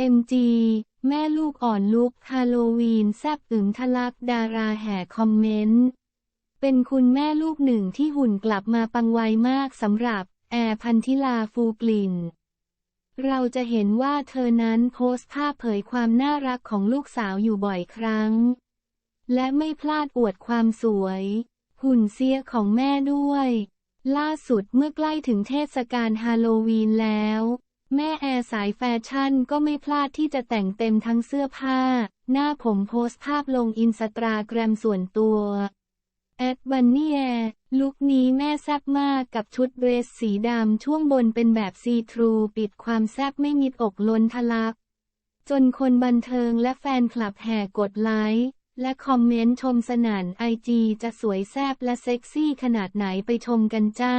OMG แม่ลูกอ่อนลุกฮาโลวีนแซบอึงทะลักดาราแห่คอมเมนต์ เป็นคุณแม่ลูกหนึ่งที่หุ่นกลับมาปังไวมากสำหรับแอร์พันธิลาฟูกลิ่น เราจะเห็นว่าเธอนั้นโพสต์ภาพเผยความน่ารักของลูกสาวอยู่บ่อยครั้ง และไม่พลาดอวดความสวย หุ่นเสียของแม่ด้วย ล่าสุดเมื่อใกล้ถึงเทศกาลฮาโลวีนแล้ว ม่แอร์สายแฟชั่นก็ไม่พลาดที่จะแต่งเต็มทั้งเสื้อผ้า หน้าผมโพสต์ภาพลงอินสตาแกรมส่วนตัวแอดบันนี่แอร์ลุคนี้แม่แซ่บมากกับชุดเดรสสีดำช่วงบนเป็นแบบซีทรูปิดความแซ่บไม่มิดอกล้นทะลัก จนคนบันเทิงและแฟนคลับแห่กดไลค์และคอมเมนต์ชมสนั่นไอจีจะสวยแซ่บและเซ็กซี่ขนาดไหนไปชมกันจ้า